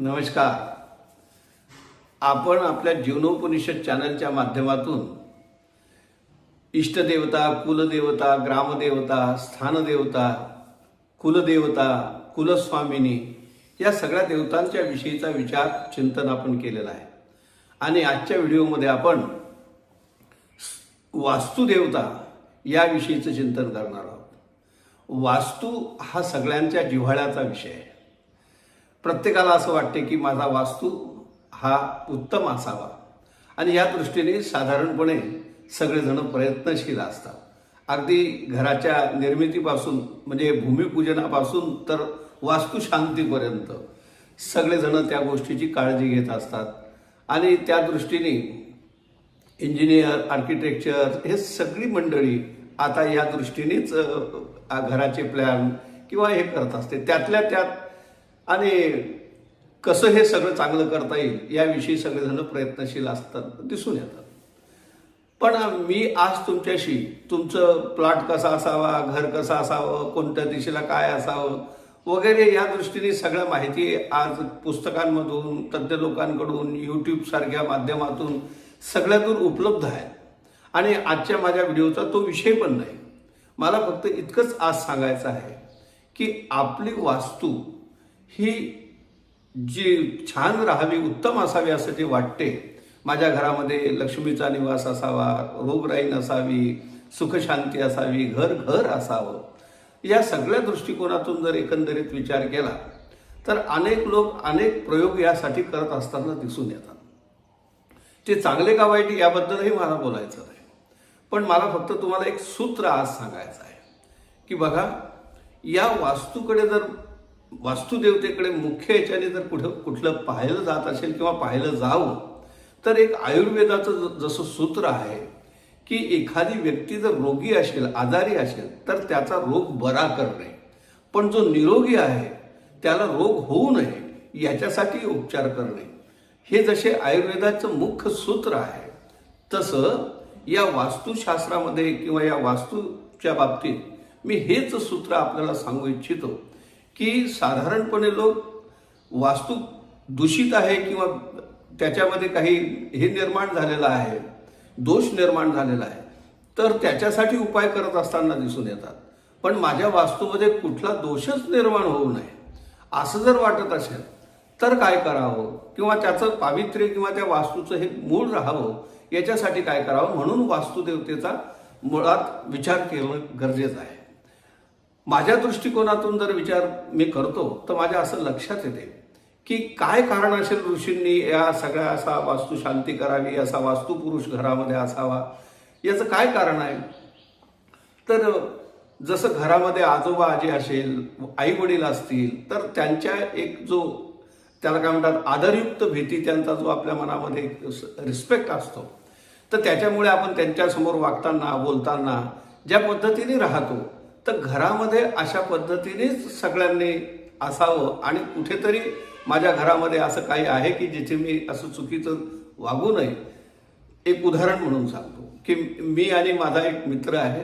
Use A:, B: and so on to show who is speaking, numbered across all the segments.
A: नमस्कार. आपण आपल्या जीवनोपनिषद चॅनलच्या माध्यमातून इष्टदेवता कुलदेवता ग्रामदेवता स्थानदेवता कुलदेवता कुलस्वामिनी या सगळ्या देवतांच्या विषयीचा विचार चिंतन आपण केलेला आहे. आणि आजच्या व्हिडिओमध्ये आपण वास्तुदेवता याविषयीचं चिंतन करणार आहोत. वास्तू हा सगळ्यांच्या जिव्हाळ्याचा विषय आहे. प्रत्येकाला असं वाटते की माझा वास्तू हा उत्तम असावा. आणि या दृष्टीने साधारणपणे सगळेजण प्रयत्नशील असतात. अगदी घराच्या निर्मितीपासून म्हणजे भूमिपूजनापासून तर वास्तुशांतीपर्यंत सगळेजण त्या गोष्टीची काळजी घेत असतात. आणि त्या दृष्टीने इंजिनियर आर्किटेक्चर हे सगळी मंडळी आता या दृष्टीनेच घराचे प्लॅन किंवा हे करत असते. त्यातल्या त्यात आणि कसं हे सगळं चांगलं करता येईल याविषयी सगळेजण प्रयत्नशील असतात दिसून येतात. पण मी आज तुमच्याशी तुमचं प्लॉट कसा असावा घर कसं असावं कोणत्या दिशेला काय असावं वगैरे या दृष्टीने सगळ्या माहिती आज पुस्तकांमधून तज्ज्ञ लोकांकडून यूट्यूबसारख्या माध्यमातून सगळ्यातून उपलब्ध आहे. आणि आजच्या माझ्या व्हिडिओचा तो विषय पण नाही. मला फक्त इतकंच आज सांगायचं आहे की आपली वास्तू ही जी छान राहावी उत्तम असावी असं जे वाटते माझ्या घरामध्ये लक्ष्मीचा निवास असावा रोगराई नसावी सुखशांती असावी घर घर असावं या सगळ्या दृष्टिकोनातून जर एकंदरीत विचार केला तर अनेक लोक अनेक प्रयोग यासाठी करत असताना दिसून येतात. ते चांगले का वाईट याबद्दलही मला बोलायचं नाही पण मला फक्त तुम्हाला एक सूत्र आज सांगायचं आहे की बघा या वास्तूकडे जर वास्तुदेवतेकडे मुख्य याच्याने जर कुठं कुठलं पाहिलं जात असेल किंवा पाहिलं जावं तर एक आयुर्वेदाचं ज- जसं सूत्र आहे की एखादी व्यक्ती जर रोगी असेल आजारी असेल तर त्याचा रोग बरा करणे. पण जो निरोगी आहे त्याला रोग होऊ नये याच्यासाठी उपचार करणे. हे जसे आयुर्वेदाचं मुख्य सूत्र आहे तसं या वास्तुशास्त्रामध्ये किंवा या वास्तूच्या बाबतीत मी हेच सूत्र आपल्याला सांगू इच्छितो. की साधारणपणे लोक वास्तू दूषित आहे किंवा त्याच्यामध्ये काही हे निर्माण झालेलं आहे दोष निर्माण झालेला आहे तर त्याच्यासाठी उपाय करत असताना दिसून येतात. पण माझ्या वास्तूमध्ये कुठला दोषच निर्माण होऊ नये असं जर वाटत असेल तर काय करावं? किंवा त्याचं पावित्र्य किंवा त्या वास्तूचं हे मूळ राहावं याच्यासाठी काय करावं? म्हणून वास्तुदेवतेचा मुळात विचार करणं गरजेचं आहे. माझ्या दृष्टिकोनातून जर विचार मी करतो तर माझ्या असं लक्षात येते की काय कारण असेल ऋषींनी या सगळ्या असा वास्तू शांती करावी असा वास्तुपुरुष घरामध्ये असावा? याचं काय कारण आहे? तर जसं घरामध्ये आजोबा आजी असेल आई वडील असतील तर त्यांच्या एक जो त्याला काय म्हणतात आदरयुक्त भीती त्यांचा जो आपल्या मनामध्ये रिस्पेक्ट असतो तर त्याच्यामुळे आपण त्यांच्यासमोर वागताना बोलताना ज्या पद्धतीने राहतो तर घरामध्ये अशा पद्धतीनेच सगळ्यांनी असावं आणि कुठेतरी माझ्या घरामध्ये असं काही आहे की जिथे मी असं चुकीचं वागू नये एक उदाहरण म्हणून सांगतो की मी आणि माझा एक मित्र आहे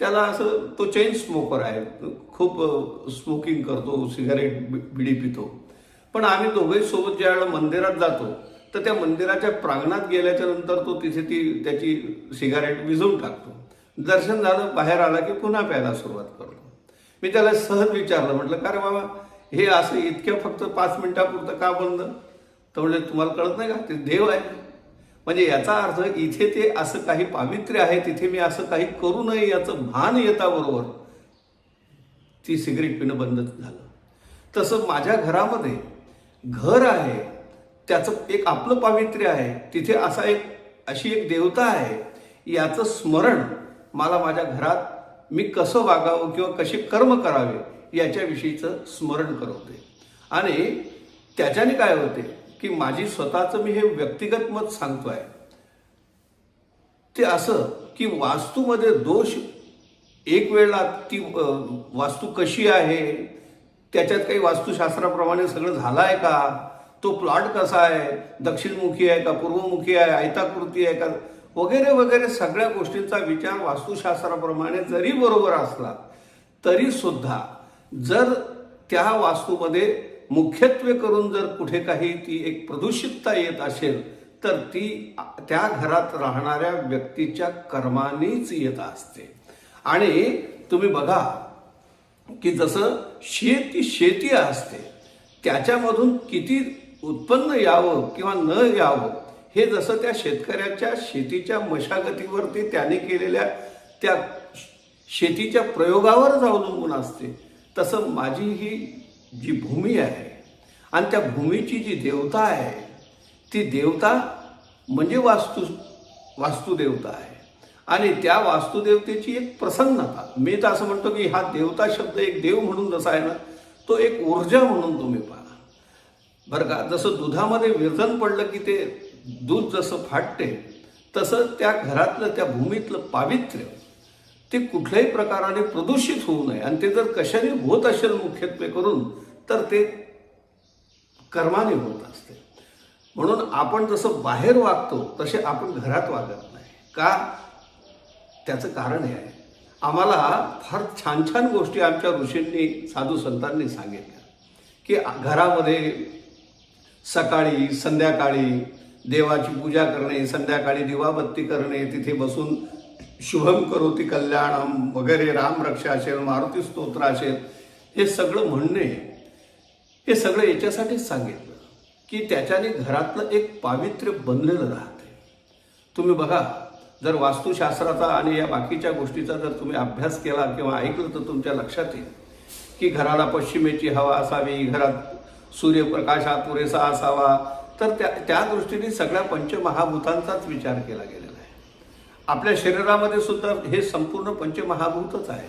A: त्याला असं तो चेन स्मोकर आहे खूप स्मोकिंग करतो सिगारेट बिडी पितो. पण आम्ही दोघेही सोबत ज्या वेळेला मंदिरात जातो तर त्या मंदिराच्या प्रांगणात गेल्याच्यानंतर तो तिथे ती त्याची सिगारेट विझवून टाकतो. दर्शन झालं बाहेर आला की पुन्हा प्यायला सुरुवात करतो. मी त्याला सहज विचारलं म्हटलं का रे बाबा हे असं इतक्या फक्त पाच मिनिटापुरतं का बंद? तर म्हणजे तुम्हाला कळत नाही का? ते देव आहे. म्हणजे याचा अर्थ इथे ते असं काही पावित्र्य आहे तिथे मी असं काही करू नये याचं भान येता बरोबर ती सिगरेट पिणं बंद झालं. तसं माझ्या घरामध्ये घर आहे त्याचं एक आपलं पावित्र्य आहे तिथे असा एक अशी एक देवता आहे याचं स्मरण मला माझ्या घरात मी कसं वागावं किंवा कसे कर्म करावे याच्याविषयीचं स्मरण करवते. आणि त्याच्याने काय होते की माझी स्वतःचं मी हे व्यक्तिगत मत सांगतोय. ते असं की वास्तूमध्ये दोष एक वेळा ती वास्तू कशी आहे? त्याच्यात काही वास्तुशास्त्राप्रमाणे सगळं झालं आहे का? तो प्लॉट कसा आहे? दक्षिणमुखी आहे का पूर्वमुखी आहे? आयताकृती आहे का? वगैरे वगैरे सगळ्या गोष्टींचा विचार वास्तुशास्त्राप्रमाणे जरी बरोबर असला तरी सुद्धा जर त्या वास्तूमध्ये मुख्यत्वे करून जर कुठे काही ती एक प्रदूषितता येत असेल तर ती त्या घरात राहणाऱ्या व्यक्तीच्या कर्मानेच येत असते. आणि तुम्ही बघा की जसं शेती शेती असते त्याच्यामधून किती उत्पन्न यावं किंवा न यावं हे जसं त्या शेतकऱ्याच्या शेतीच्या मशागतीवरती त्याने केलेल्या त्या शेतीच्या प्रयोगावरच अवलंबून असते तसं माझी ही जी भूमी आहे आणि त्या भूमीची जी देवता आहे ती देवता म्हणजे वास्तू वास्तुदेवता आहे. आणि त्या वास्तुदेवतेची एक प्रसन्नता मी तर असं म्हणतो की हा देवता शब्द एक देव म्हणून जसा आहे ना तो एक ऊर्जा म्हणून तुम्ही पहा. बरं का जसं दुधामध्ये विरजन पडलं की ते दूध जसं फाटते तसं त्या घरातलं त्या भूमीतलं पावित्र्य ते कुठल्याही प्रकाराने प्रदूषित होऊ नये. आणि ते जर कशाने होत असेल मुख्यत्वे करून तर ते कर्माने होत असते. म्हणून आपण जसं बाहेर वागतो तसे आपण घरात वागत नाही. का? त्याचं कारण हे आहे. आम्हाला फार छान छान गोष्टी आमच्या ऋषींनी साधू संतांनी सांगितल्या. की घरामध्ये सकाळी संध्याकाळी देवाची पूजा करणे संध्याकाळी दिवाबत्ती करणे तिथे बसून शुभम करोती कल्याणम वगैरे रामरक्षा असेल मारुती स्तोत्र असेल हे सगळं म्हणणे हे सगळं याच्यासाठीच सांगितलं की त्याच्याने घरातलं एक पावित्र्य बनलेलं राहते. तुम्ही बघा जर वास्तुशास्त्राचा आणि या बाकीच्या गोष्टीचा जर तुम्ही अभ्यास केला किंवा ऐकलं तर तुमच्या लक्षात येईल की घराला पश्चिमेची हवा असावी घरात सूर्यप्रकाश हा पुरेसा असावा तर त्या त्या दृष्टीने सगळ्या पंचमहाभूतांचाच विचार केला गेलेला आहे. आपल्या शरीरामध्ये सुद्धा हे संपूर्ण पंचमहाभूतच आहे.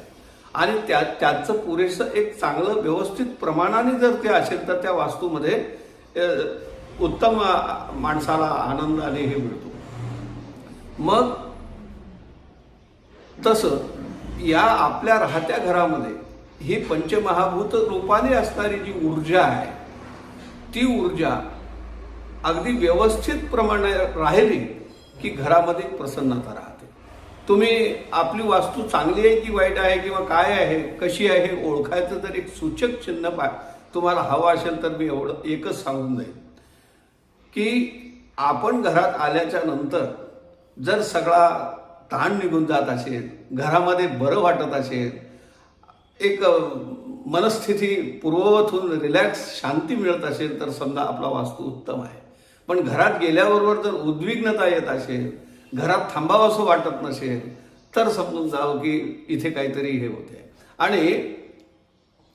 A: आणि त्या त्याचं पुरेसं एक चांगलं व्यवस्थित प्रमाणाने जर ते असेल तर त्या वास्तूमध्ये उत्तम माणसाला आनंदाने हे मिळतो. मग तसं या आपल्या राहत्या घरामध्ये ही पंचमहाभूत रूपाने असणारी जी ऊर्जा आहे ती ऊर्जा अगदी व्यवस्थित प्रमाणे राहिली की घरामध्ये प्रसन्नता राहते. तुम्ही आपली वास्तू चांगली आहे की वाईट आहे किंवा काय आहे कशी आहे ओळखायचं तर एक सूचक चिन्ह पा तुम्हाला हवं असेल तर मी एवढं एकच सांगून जाईल की आपण घरात आल्याच्यानंतर जर सगळा ताण निघून जात असेल घरामध्ये बरं वाटत असेल एक मनस्थिती पूर्ववत होऊन रिलॅक्स शांती मिळत असेल तर समजा आपला वास्तू उत्तम आहे. पण घरात गेल्याबरोबर जर उद्विग्नता येत असेल घरात थांबावंसं वाटत नसेल तर समजून जावं की इथे काहीतरी हे होते आणि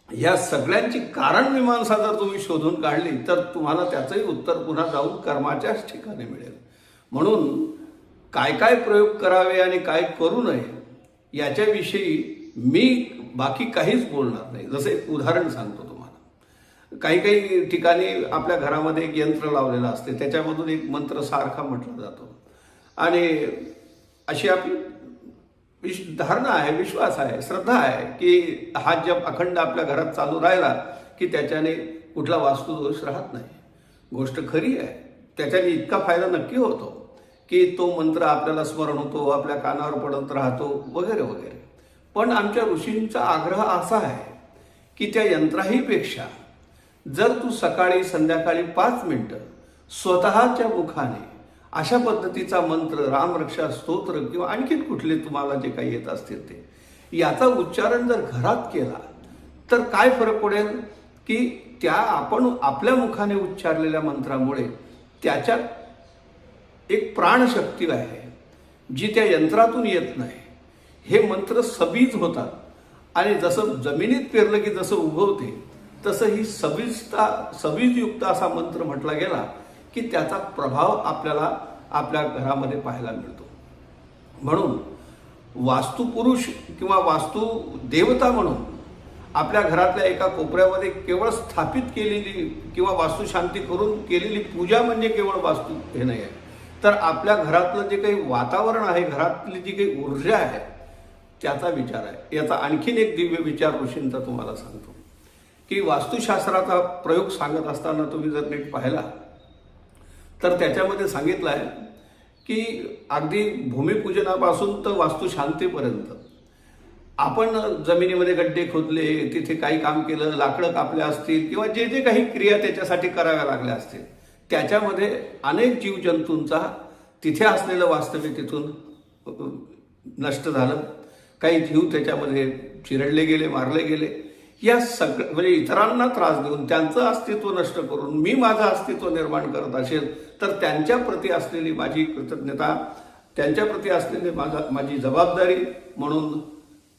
A: या सगळ्यांची कारण मीमांसा जर तुम्ही शोधून काढली तर तुम्हाला त्याचंही उत्तर पुन्हा जाऊन कर्माच्याच ठिकाणी मिळेल. म्हणून काय काय प्रयोग करावे आणि काय करू नये याच्याविषयी मी बाकी काहीच बोलणार नाही. जसे एक उदाहरण सांगतो. काही काही ठिकाणी आपल्या घरामध्ये एक यंत्र लावलेलं असते. त्याच्यामधून एक मंत्र सारखा म्हटला जातो. आणि अशी आपली विश धारणा आहे विश्वास आहे श्रद्धा आहे की हा जप अखंड आपल्या घरात चालू राहिला की त्याच्याने कुठला वास्तुदोष राहत नाही. गोष्ट खरी आहे. त्याच्याने इतका फायदा नक्की होतो की तो मंत्र आपल्याला स्मरण होतो आपल्या कानावर पडत राहतो वगैरे वगैरे. पण आमच्या ऋषींचा आग्रह असा आहे की त्या यंत्राहीपेक्षा जर तू सकाळी संध्याकाळी पाच मिनटं स्वतःच्या मुखाने अशा पद्धतीचा मंत्र रामरक्षा स्तोत्र किंवा आणखीन कुठले तुम्हाला जे काही येत असतील ते याचा उच्चारण जर घरात केला तर काय फरक पडेल? की त्या आपण आपल्या मुखाने उच्चारलेल्या मंत्रामुळे त्याच्यात एक प्राणशक्ती आहे जी त्या यंत्रातून येत नाही. हे मंत्र सबीज होतात. आणि जसं जमिनीत पेरलं की जसं उगवते तसं ही सविस्ता सविजयुक्त असा मंत्र म्हटला गेला की त्याचा प्रभाव आपल्याला आपल्या घरामध्ये पाहायला मिळतो. म्हणून वास्तुपुरुष किंवा वास्तू देवता म्हणून आपल्या घरातल्या एका कोपऱ्यामध्ये केवळ स्थापित केलेली किंवा वास्तुशांती करून केलेली पूजा म्हणजे केवळ वास्तू हे नाही आहे. तर आपल्या घरातलं जे काही वातावरण आहे घरातली जी काही ऊर्जा आहे त्याचा विचार आहे. याचा आणखीन एक दिव्य विचार ऋषींचा तुम्हाला सांगतो. की वास्तुशास्त्राचा प्रयोग सांगत असताना तुम्ही जर नीट पाहिला तर त्याच्यामध्ये सांगितलं आहे की अगदी भूमिपूजनापासून तर वास्तुशांतीपर्यंत. आपण जमिनीमध्ये गड्डे खोदले तिथे काही काम केलं लाकडं कापले असतील किंवा जे जे काही क्रिया त्याच्यासाठी कराव्या लागल्या असतील त्याच्यामध्ये अनेक जीवजंतूंचा तिथे असलेलं वास्तव्य तिथून नष्ट झालं. काही जीव त्याच्यामध्ये चिरडले गेले मारले गेले. या सगळं म्हणजे इतरांना त्रास देऊन त्यांचं अस्तित्व नष्ट करून मी माझं अस्तित्व निर्माण करत असेल तर त्यांच्या प्रती असलेली माझी कृतज्ञता त्यांच्या प्रती असलेली माझा माझी जबाबदारी म्हणून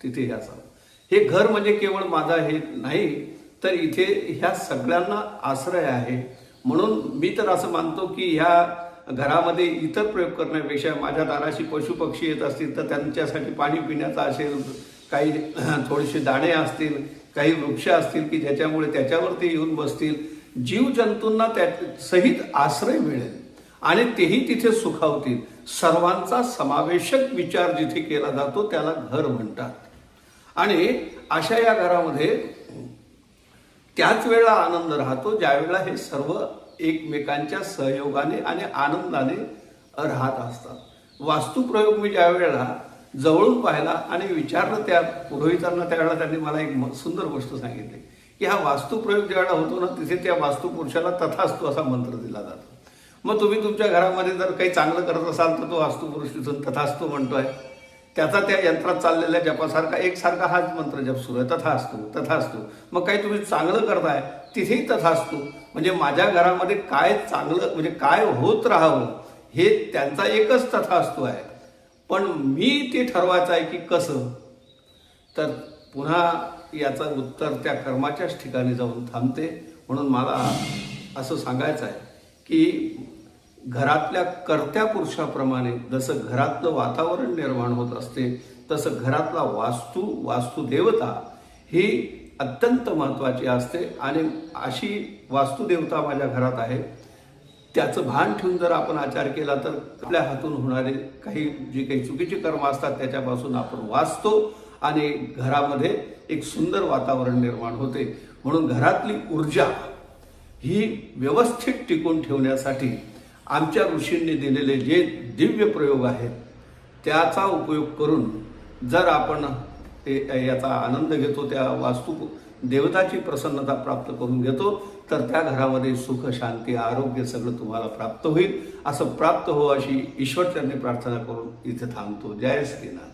A: तिथे हे असावं हे घर म्हणजे केवळ माझा हे नाही तर इथे ह्या सगळ्यांना आश्रय आहे. म्हणून मी तर असं मानतो की ह्या घरामध्ये इतर प्रयोग करण्यापेक्षा माझ्या दाराशी पशुपक्षी येत असतील तर त्यांच्यासाठी पाणी पिण्याचं असेल काही थोडेसे दाणे असतील काही वृक्ष असतील की ज्याच्यामुळे त्याच्यावर ते येऊन बसतील. जीवजंतूंना त्या सहित आश्रय मिळेल आणि तेही तिथे सुखावतील. सर्वांचा समावेशक विचार जिथे केला जातो त्याला घर म्हणतात. आणि अशा या घरामध्ये त्याच वेळेला आनंद राहतो ज्यावेळेला हे सर्व एकमेकांच्या सहयोगाने आणि आनंदाने राहत असतात. वास्तुप्रयोग मी ज्या वेळेला जवळून पाहिला आणि विचारलं त्या पुरोहितांना त्यावेळेला त्यांनी मला एक सुंदर गोष्ट सांगितली. की हा वास्तुप्रयोग ज्यावेळेला होतो ना तिथे त्या वास्तुपुरुषाला तथास्तु असा मंत्र दिला जातो. मग तुम्ही तुमच्या घरामध्ये जर काही चांगलं करत असाल तर तो वास्तुपुरुष तिथून तथास्तु म्हणतोय. त्याचा त्या यंत्रात चाललेल्या जपासारखा एकसारखा हाच मंत्र जप सुरू आहे. तथा असतो तथा असतो. मग काही तुम्ही चांगलं करताय तिथेही तथा असतो. म्हणजे माझ्या घरामध्ये काय चांगलं म्हणजे काय होत राहावं हे त्यांचा एकच तथा असतो आहे. पण मी ते ठरवायचं आहे की कसं? तर पुन्हा याचं उत्तर त्या कर्माच्याच ठिकाणी जाऊन थांबते. म्हणून मला असं सांगायचं आहे की घरातल्या कर्त्या पुरुषाप्रमाणे जसं घरातलं वातावरण निर्माण होत असते तसं घरातला वास्तू वास्तुदेवता ही अत्यंत महत्त्वाची असते. आणि अशी वास्तुदेवता माझ्या घरात आहे. त्याचं भान ठेवून जर आपण आचार केला तर आपल्या हातून होणारे काही जे काही चुकीचे कर्म असतात त्याच्यापासून आपण वाचतो आणि घरामध्ये एक सुंदर वातावरण निर्माण होते. म्हणून घरातली ऊर्जा ही व्यवस्थित टिकून ठेवण्यासाठी आमच्या ऋषींनी दिलेले जे दिव्य प्रयोग आहेत त्याचा उपयोग करून जर आपण ते याचा आनंद घेतो त्या वास्तू देवताची प्रसन्नता प्राप्त करून घेतो तर त्या घरामध्ये सुख शांती आरोग्य सगळं तुम्हाला प्राप्त होईल. असं प्राप्त हो अशी ईश्वरचरणी प्रार्थना करून इथे थांबतो. जय श्रीनाथ.